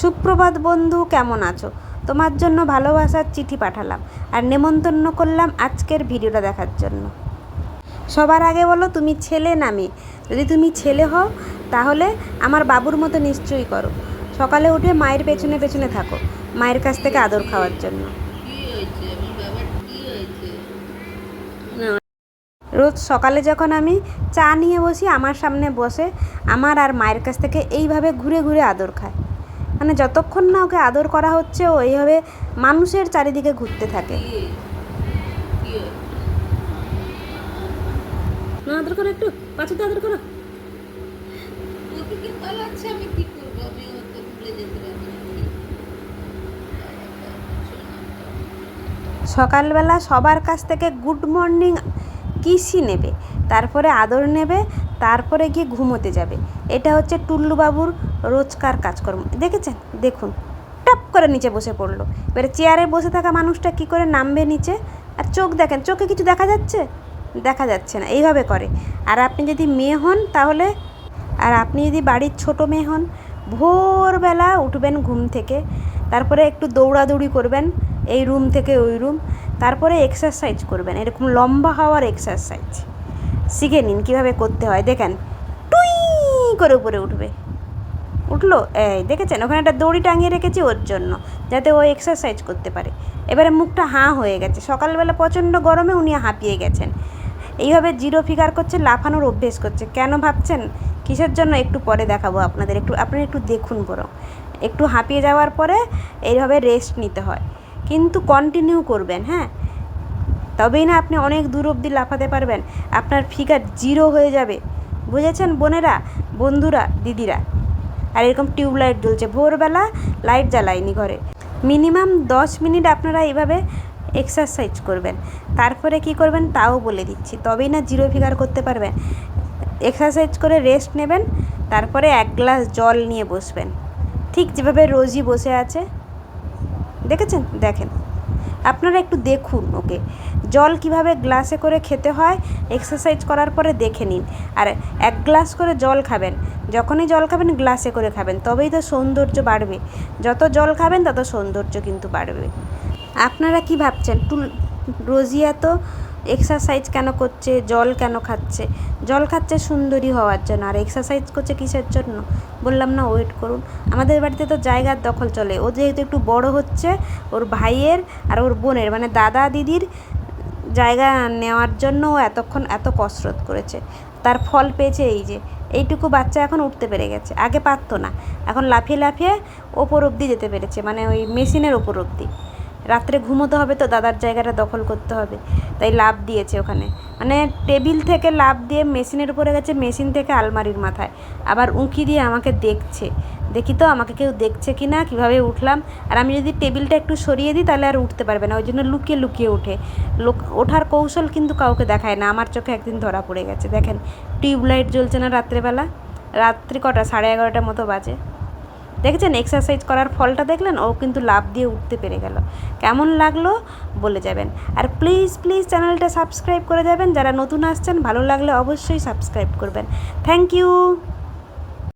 সুপ্রভাত বন্ধু, কেমন আছো? তোমার জন্য ভালোবাসার চিঠি পাঠালাম আর নেমন্তন্ন করলাম আজকের ভিডিওটা দেখার জন্য। সবার আগে বলো, তুমি ছেলে না মেয়ে? যদি তুমি ছেলে হও, তাহলে আমার বাবুর মতো নিশ্চয়ই করো। সকালে উঠে মায়ের পেছনে পেছনে থাকো, মায়ের কাছ থেকে আদর খাওয়ার জন্য। রোজ সকালে যখন আমি চা নিয়ে বসি, আমার সামনে বসে আমার আর মায়ের কাছ থেকে এইভাবে ঘুরে ঘুরে আদর খায়। মানে যতক্ষণ না ওকে আদর করা হচ্ছে ও এইভাবে মানুষের চারিদিকে ঘুরতে থাকে। কি কি হয়েছে? না আদর করো একটু। পাঁচুতে আদর করো। আমি কি করব? আমি ভুলে যেতে পারব সকালবেলা সবার কাছ থেকে গুড মর্নিং কিসই নেবে? তারপরে আদর নেবে তারপরে গিয়ে ঘুমোতে যাবে। এটা হচ্ছে টুল্লুবাবুর রোজকার কাজকর্ম। দেখেছেন? দেখুন। টপ করে নিচে বসে পড়ল। এবারে চেয়ারে বসে থাকা মানুষটা কি করে নামবে নিচে? আর চোখ দেখেন, চোখে কিছু দেখা যাচ্ছে? দেখা যাচ্ছে না, এইভাবে করে। আর আপনি যদি মেয়ে হন তাহলে, আর আপনি যদি বাড়ির ছোট মেয়ে হন, ভোরবেলা উঠবেন ঘুম থেকে, তারপরে একটু দৌড়াদৌড়ি করবেন, এই রুম থেকে ওই রুম, তারপরে এক্সারসাইজ করবেন। এরকম লম্বা হওয়ার এক্সারসাইজ শিখে নিন কীভাবে করতে হয়। দেখেন, টুই করে উপরে উঠবে। উঠল? এই, দেখেছেন? ওখানে একটা দড়ি টাঙিয়ে রেখেছি ওর জন্য, যাতে ও এক্সারসাইজ করতে পারে। এবারে মুখটা হাঁ হয়ে গেছে। সকালবেলা প্রচণ্ড গরমে উনি হাঁপিয়ে গেছেন। এইভাবে জিরো ফিগার করছে, লাফানোর অভ্যেস করছে। কেন ভাবছেন? কিসের জন্য? একটু পরে দেখাবো আপনাদের। একটু আপনারা একটু দেখুন বরং। একটু হাঁপিয়ে যাওয়ার পরে এইভাবে রেস্ট নিতে হয়। কিন্তু কন্টিনিউ করবেন হ্যাঁ? তবেই না আপনি অনেক দূর অবধি লাফাতে পারবেন। আপনার ফিগার জিরো হয়ে যাবে। বুঝেছেন বোনেরা? বন্ধুরা, দিদিরা? আর এরকম টিউবলাইট জ্বলছে। ভোরবেলা লাইট জ্বালায়নি ঘরে। মিনিমাম দশ মিনিট আপনারা এইভাবে এক্সারসাইজ করবেন। তারপরে কি করবেন তাও বলে দিচ্ছি। তবেই না জিরো ফিগার করতে পারবেন। এক্সারসাইজ করে রেস্ট নেবেন, তারপরে এক গ্লাস জল নিয়ে বসবেন। ঠিক যেভাবে রোজই বসে আছে। দেখেছেন? দেখেন। আপনারা একটু দেখুন, ওকে? জল কীভাবে গ্লাসে করে খেতে হয় এক্সারসাইজ করার পরে দেখে নিন। আর এক গ্লাস করে জল খাবেন। যখনই জল খাবেন, গ্লাসে করে খাবেন, তবেই তো সৌন্দর্য বাড়বে। যত জল খাবেন, তত সৌন্দর্য কিন্তু বাড়বে। আপনারা কি ভাবছেন? টুল রোজিয়া তো এক্সারসাইজ কেন করছে? জল কেন খাচ্ছে? জল খাচ্ছে সুন্দরী হওয়ার জন্য। আর এক্সারসাইজ করছে কিসের জন্য? বললাম না ওয়েট করুন। আমাদের বাড়িতে তো জায়গার দখল চলে। ও যেহেতু একটু বড় হচ্ছে, ওর ভাইয়ের আর ওর বোনের মানে দাদা দিদির জায়গা নেওয়ার জন্য ও এতক্ষণ এত কসরত করেছে। তার ফল পেয়েছে এই যে। এইটুকু বাচ্চা এখন উঠতে পেরে গেছে। আগে পারতো না। এখন লাফিয়ে লাফিয়ে ওপর অবধি যেতে পেরেছে। মানে ওই মেশিনের ওপর অবধি। রাত্রে ঘুমোতে হবে তো দাদার জায়গাটা দখল করতে হবে। তাই লাভ দিয়েছে ওখানে। মানে টেবিল থেকে লাভ দিয়ে মেশিনের উপরে গেছে, মেশিন থেকে আলমারির মাথায়। আবার উঁকি দিয়ে আমাকে দেখছে। দেখি তো আমাকে কেউ দেখছে কি না কীভাবে উঠলাম। আর আমি যদি টেবিলটা একটু সরিয়ে দিই, তাহলে আর উঠতে পারবে না। ওই জন্য লুকিয়ে লুকিয়ে ওঠে। লোক, ওঠার কৌশল কিন্তু কাউকে দেখায় না। আমার চোখে একদিন ধরা পড়ে গেছে। দেখেন, টিউবলাইট জ্বলছে না রাত্রেবেলা? রাত্রি কটা? সাড়ে এগারোটার মতো বাজে। দেখেছেন? এক্সারসাইজ করার ফলটা দেখলেন? ও কিন্তু লাভ দিয়ে উঠতে পেরে গেল। কেমন লাগল? বলে যাবেন। আর প্লিজ প্লিজ চ্যানেলটা সাবস্ক্রাইব করে যাবেন। যারা নতুন আসছেন, ভালো লাগলে অবশ্যই সাবস্ক্রাইব করবেন। Thank you